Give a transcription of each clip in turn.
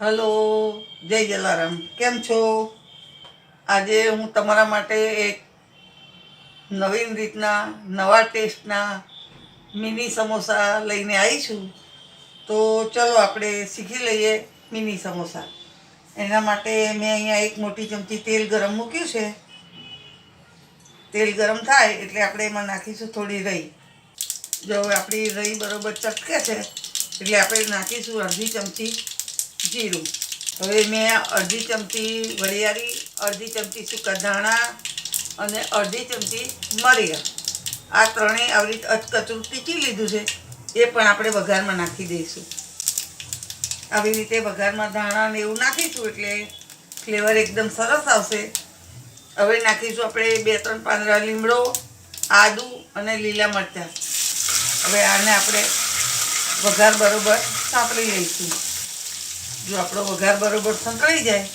Hello, જય જલારામ. કેમ છો? આજે હું તમારા માટે એક નવીન રીતના, નવા ટેસ્ટના મિની સમોસા લઈને આવી છું. તો ચલો આપણે શીખી લઈએ મિની સમોસા. એના માટે મેં અહીંયા એક મોટી ચમચી તેલ ગરમ મૂક્યું છે. તેલ ગરમ થાય એટલે આપણે એમાં નાખીશું થોડી રહી. જો આપણી રહી બરોબર ચટકે છે, એટલે આપણે નાખીશું અડધી ચમચી જીરું. હવે મેં અડધી ચમચી વરિયાળી, અડધી ચમચી સૂકા ધાણા અને અડધી ચમચી મરીયા આ ત્રણેય આવી રીતે અચકચરું ટીચી લીધું છે? એ પણ આપણે વઘારમાં નાખી દઈશું. આવી રીતે વઘારમાં ધાણા ને એવું નાખીશું એટલે ફ્લેવર એકદમ સરસ આવશે. હવે નાખીશું આપણે બે ત્રણ પાંદડા લીમડો, આદુ અને લીલા મરચાં. હવે આને આપણે વઘાર બરોબર સાંપડી લઈશું. જો આપણો વઘાર બરોબર સંતળાઈ જાય,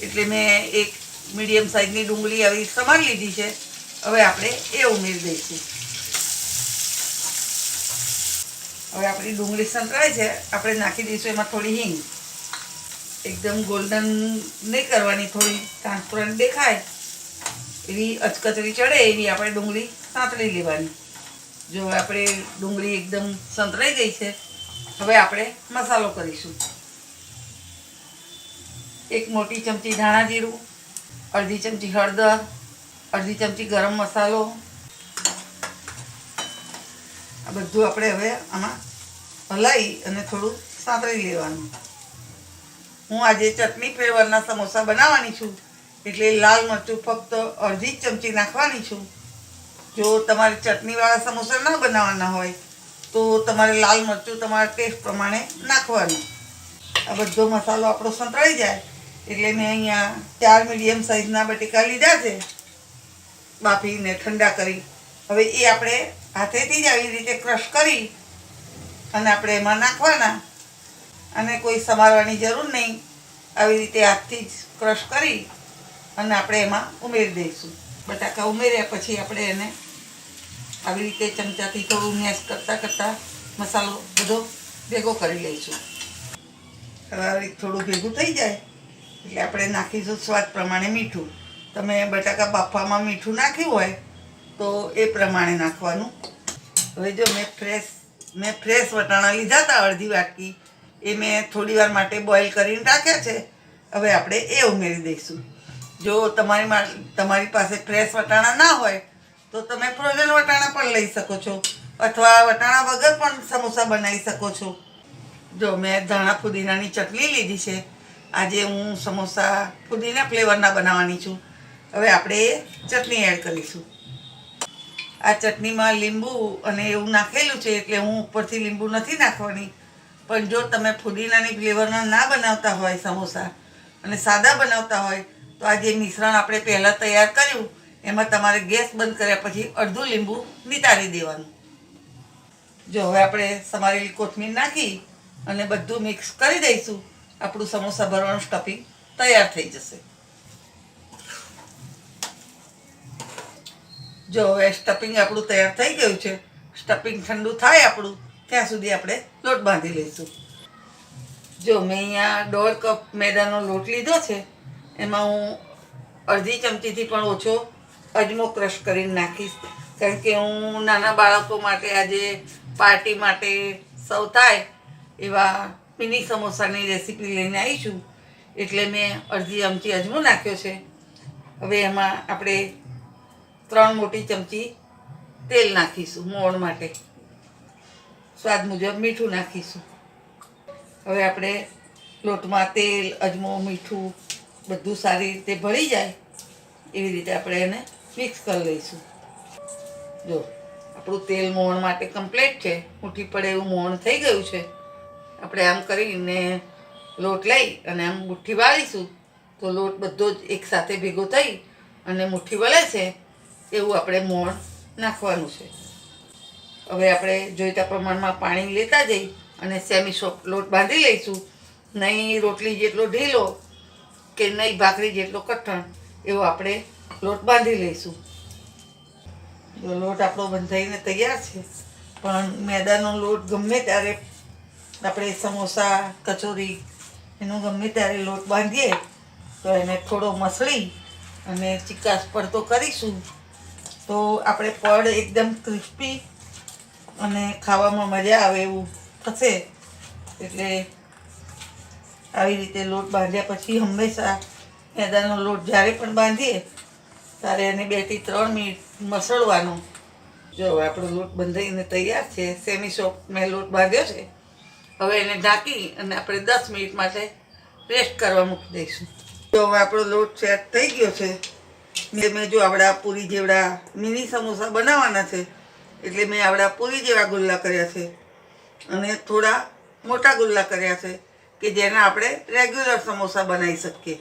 એટલે મેં એક મીડિયમ સાઇઝની ડુંગળી આવી સમારી લીધી છે. હવે આપણે એ ઉમેરી દઈશું. હવે આપણી ડુંગળી સંતળાય છે. આપણે નાખી દઈશું એમાં થોડી હિંગ. એકદમ ગોલ્ડન નહીં કરવાની, થોડી ટ્રાન્સપરન્ટ દેખાય. એવી અચકચરી ચડે એવી આપણે ડુંગળી સાંતળી લેવાની. જો આપણે ડુંગળી એકદમ સંતળાઈ ગઈ છે, હવે આપણે મસાલો કરીશું. એક મોટી ચમચી ધાણા જીરું, અડધી ચમચી હળદર, અડધી ચમચી ગરમ મસાલો. આ બધું આપણે હવે આમાં હલાવી અને થોડું સાંતળી લેવાનું. હું આજે ચટણી ફ્લેવરના સમોસા બનાવવાની છું, એટલે લાલ મરચું ફક્ત અડધી જ ચમચી નાખવાની છું. જો તમારે ચટણીવાળા સમોસા ન બનાવવાના હોય, તો તમારે લાલ મરચું તમારા ટેસ્ટ પ્રમાણે નાખવાનું. આ બધો મસાલો આપણો સંતળાઈ જાય. એટલે મેં અહીંયા ચાર મીડિયમ સાઇઝના બટેકા લીધા છે. બાફીને ઠંડા કરી. હવે એ આપણે હાથેથી જ આવી રીતે ક્રશ કરી અને આપણે એમાં નાખવાના. અને કોઈ સમારવાની જરૂર નહીં. આવી રીતે હાથથી જ ક્રશ કરી અને આપણે એમાં ઉમેરી દઈશું. બટાકા ઉમેર્યા પછી આપણે એને આવી રીતે ચમચાથી થોડું મેશ કરતાં કરતાં મસાલો બધો ભેગો કરી લઈશું. હવે થોડું ભેગું થઈ જાય. એટલે આપણે નાખીશું સ્વાદ પ્રમાણે મીઠું. તમે બટાકા બાફવામાં મીઠું નાખ્યું હોય, તો એ પ્રમાણે નાખવાનું. હવે જો મેં ફ્રેશ મેં ફ્રેશ વટાણા લીધા હતા અડધી વાટકી, એ મેં થોડી વાર માટે બોઇલ કરીને રાખ્યા છે. હવે આપણે એ ઉમેરી દઈશું. જો તમારી તમારી પાસે ફ્રેશ વટાણા ના હોય, તો તમે ફ્રોઝન વટાણા પણ લઈ શકો છો. અથવા વટાણા વગર પણ સમોસા બનાવી શકો છો. જો મેં ધાણા ફુદીનાની ચટણી લીધી છે આજે હું સમોસા ફુદીના ફ્લેવરના બનાવવાની છું. હવે આપણે ચટણી એડ કરીશું. આ ચટણીમાં લીંબુ અને એવું નાખેલું છે એટલે હું ઉપરથી લીંબુ નથી નાખવાની. પણ જો તમે ફુદીનાની ફ્લેવરના ના બનાવતા હોય સમોસા અને સાદા બનાવતા હોય, તો આ જે મિશ્રણ આપણે પહેલાં તૈયાર કર્યું, એમાં તમારે ગેસ બંધ કર્યા પછી અડધું લીંબુ નિતારી દેવાનું. જો હવે આપણે સમારેલી કોથમીર નાખી અને બધું મિક્સ કરી દઈશું. આપણું સમોસા ભરવાનું સ્ટફિંગ તૈયાર થઈ જશે. જો હવે સ્ટફિંગ આપણું તૈયાર થઈ ગયું છે સ્ટફિંગ ઠંડુ થાય આપણું, ત્યાં સુધી આપણે લોટ બાંધી લઈશું. જો મેં અહીંયા દોઢ કપ મેદાનો લોટ લીધો છે, એમાં હું અડધી ચમચીથી પણ ઓછો અજમો ક્રશ કરીને નાખીશ. કારણ કે હું નાના બાળકો માટે આજે પાર્ટી માટે સૌ થાય એવા મિની સમોસાની રેસીપી લઈને આવી છું એટલે મેં અડધી ચમચી અજમો નાખ્યો છે. હવે એમાં આપણે ત્રણ મોટી ચમચી તેલ નાખીશું મોણ માટે. સ્વાદ મુજબ મીઠું નાખીશું. હવે આપણે લોટમાં તેલ, અજમો, મીઠું બધું સારી રીતે ભળી જાય, એવી રીતે આપણે એને મિક્સ કરી લઈશું. જો, આપણું તેલ મોણ માટે કમ્પ્લીટ છે. મૂઠી પડે એવું મોણ થઈ ગયું છે. આપણે આમ કરીને લોટ લઈ અને આમ મુઠ્ઠી વાળીશું. તો લોટ બધો જ એકસાથે ભેગો થઈ અને મુઠ્ઠી વળે છે એવું આપણે મોણ નાખવાનું છે. હવે આપણે જોઈતા પ્રમાણમાં પાણી લેતા જઈ અને સેમી સોફ્ટ લોટ બાંધી લઈશું. નહીં રોટલી જેટલો ઢીલો કે નહીં ભાખરી જેટલો કઠણ એવો આપણે લોટ બાંધી લઈશું. લોટ આપણો બંધાઈને તૈયાર છે. પણ મેદાનો લોટ ગમે ત્યારે આપણે સમોસા, કચોરી એનું ગમે ત્યારે લોટ બાંધીએ, તો એને થોડો મસળી અને ચિકાસ પડતો કરીશું. તો આપણે પડ એકદમ ક્રિસ્પી અને ખાવામાં મજા આવે એવું થશે. એટલે આવી રીતે લોટ બાંધ્યા પછી હંમેશા મેદાનો લોટ જ્યારે પણ બાંધીએ, ત્યારે એને બેથી ત્રણ મિનિટ મસળવાનો. જો આપણો લોટ બંધાઈને તૈયાર છે, સેમી સોફ્ટ મેં લોટ બાંધ્યો છે હવે એને ઢાંકી અને આપણે દસ મિનિટ માટે રેસ્ટ કરવા મૂકી દઈશું. તો હવે આપણો લોટ સેટ થઈ ગયો છે. મેં જો આપણા પૂરી જેવડા મિની સમોસા બનાવવાના છે, એટલે મેં આપણા પૂરી જેવા ગુલ્લા કર્યા છે અને થોડા મોટા ગુલ્લા કર્યા છે કે જેના આપણે રેગ્યુલર સમોસા બનાવી શકીએ.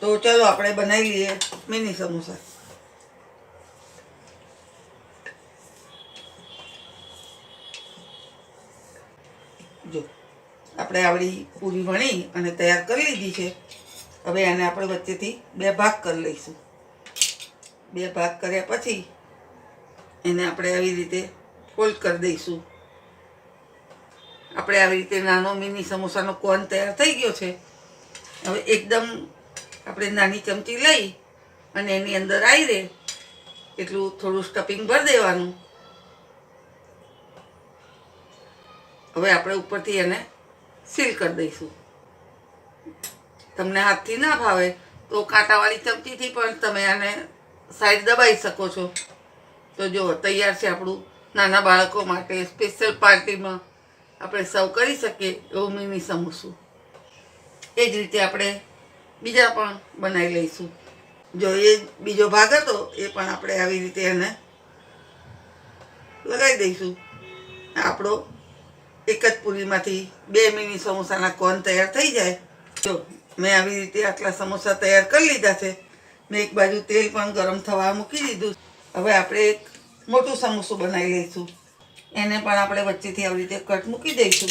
તો ચલો આપણે બનાવી લઈએ મિની સમોસા જો આપણે આવડી પૂરી વણી અને તૈયાર કરી લીધી છે. હવે એને આપણે વચ્ચેથી બે ભાગ કરી લઈશું. બે ભાગ કર્યા પછી એને આપણે આવી રીતે ફોલ્ડ કરી દઈશું. આપણે આવી રીતે નાનો મિની સમોસાનો કોન તૈયાર થઈ ગયો છે. હવે એકદમ આપણે નાની ચમચી લઈ અને એની અંદર આવી રહે એટલું થોડું સ્ટફિંગ ભરી દેવાનું. હવે આપણે ઉપરથી એને સીલ કરી દઈશું. તમને હાથથી ના ભાવે તો કાંટાવાળી ચમચીથી પણ તમે આને સાઈડ દબાઈ શકો છો. તો જો, તૈયાર છે આપણું નાના બાળકો માટે સ્પેશિયલ પાર્ટીમાં આપણે સર્વ કરી શકીએ એવું મિની સમોસું. એ જ રીતે આપણે બીજા પણ બનાવી લઈશું. જો, એ બીજો ભાગ હતો, એ પણ આપણે આવી રીતે એને લગાવી દઈશું. આપણો એક જ પૂરીમાંથી બે મિની સમોસાના કોન તૈયાર થઈ જાય. જો મેં આવી રીતે આટલા સમોસા તૈયાર કરી લીધા છે. મેં એક બાજુ તેલ પણ ગરમ થવા મૂકી દીધું. હવે આપણે એક મોટું સમોસું બનાવી લઈશું. એને પણ આપણે વચ્ચેથી આવી રીતે કટ મૂકી દઈશું.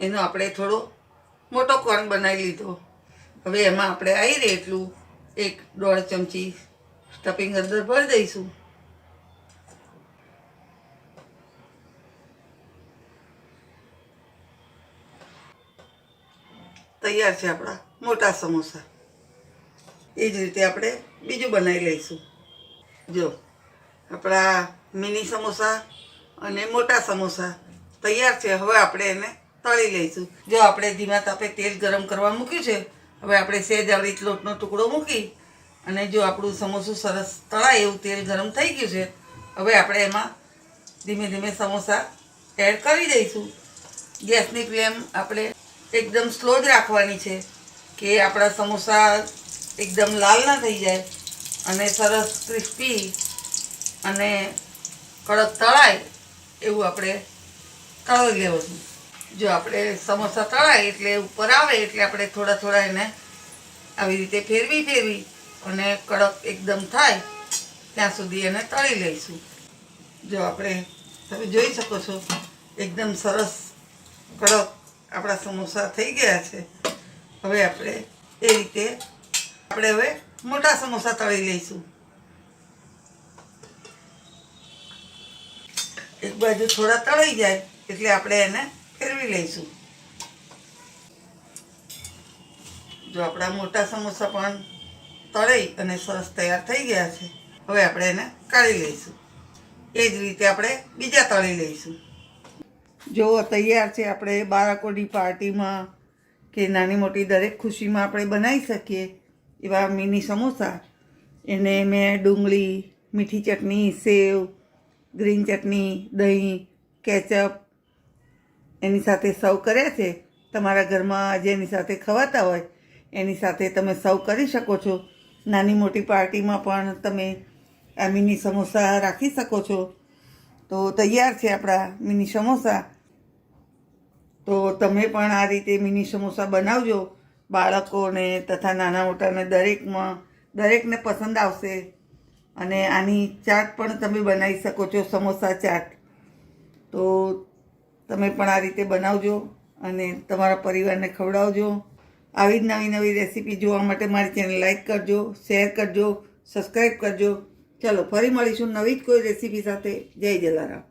એનો આપણે થોડો મોટો કોર્ન બનાવી લીધો. હવે એમાં આપણે આવી રહે એટલું એક દોઢ ચમચી સ્ટફિંગ અંદર ભરી દઈશું. તૈયાર છે આપણા મોટા સમોસા. એ જ રીતે આપણે બીજું બનાવી લઈશું. જો, આપણા મિની સમોસા અને મોટા સમોસા તૈયાર છે. હવે આપણે એને તળી લઈશું. જો આપણે ધીમા તાપે તેલ ગરમ કરવા મૂક્યું છે હવે આપણે સેજ આવી લોટનો ટુકડો મૂકી અને જો આપણું સમોસું સરસ તળાય એવું તેલ ગરમ થઈ ગયું છે, હવે આપણે એમાં ધીમે ધીમે સમોસા એડ કરી દઈશું. ગેસની ફ્લેમ આપણે એકદમ સ્લો જ રાખવાની છે કે આપણા સમોસા એકદમ લાલ ના થઈ જાય અને સરસ ક્રિસ્પી અને કડક તળાય એવું આપણે તળી લેવાનું. જો આપણે સમોસા તળાય એટલે ઉપર આવે એટલે આપણે થોડા થોડા એને આવી રીતે ફેરવી ફેરવી અને કડક એકદમ થાય, ત્યાં સુધી એને તળી લઈશું. જો આપણે, તમે જોઈ શકો છો, એકદમ સરસ કડક આપણા સમોસા થઈ ગયા છે. હવે આપણે એ રીતે આપણે હવે મોટા સમોસા તળી લઈશું. એક બાજુ થોડા તળાઈ જાય એટલે આપણે એને ફેરવી લઈશું. જો આપણા મોટા સમોસા પણ તળાઈ અને સરસ તૈયાર થઈ ગયા છે, હવે આપણે એને કાઢી લઈશું. એ જ રીતે આપણે બીજા તળી લઈશું. જો તૈયાર છે આપણે બાળકોની પાર્ટીમાં કે નાની મોટી દરેક ખુશીમાં આપણે બનાવી શકીએ એવા મિની સમોસા. એને મેં ડુંગળી, મીઠી ચટણી, સેવ, ગ્રીન ચટણી, દહીં કેચઅપ એની સાથે સર્વ કર્યા છે, તમારા ઘરમાં જેની સાથે ખવાતા હોય, એની સાથે તમે સર્વ કરી શકો છો. નાની મોટી પાર્ટીમાં પણ તમે આ મિની સમોસા રાખી શકો છો. તો તૈયાર છે આપણા મિની સમોસા. તો તમે પણ આ રીતે મિની સમોસા બનાવજો. બાળકોને તથા નાના મોટાને દરેકમાં, દરેકને પસંદ આવશે. અને આની ચાટ પણ તમે બનાવી શકો છો, સમોસા ચાટ. તો તમે પણ આ રીતે બનાવજો અને તમારા પરિવારને ખવડાવજો. આવી જ નવી નવી રેસીપી જોવા માટે મારી ચેનલ લાઇક કરજો, શેર કરજો સબસ્ક્રાઈબ કરજો. ચલો, ફરી મળીશું નવી જ કોઈ રેસીપી સાથે. જય જલારામ.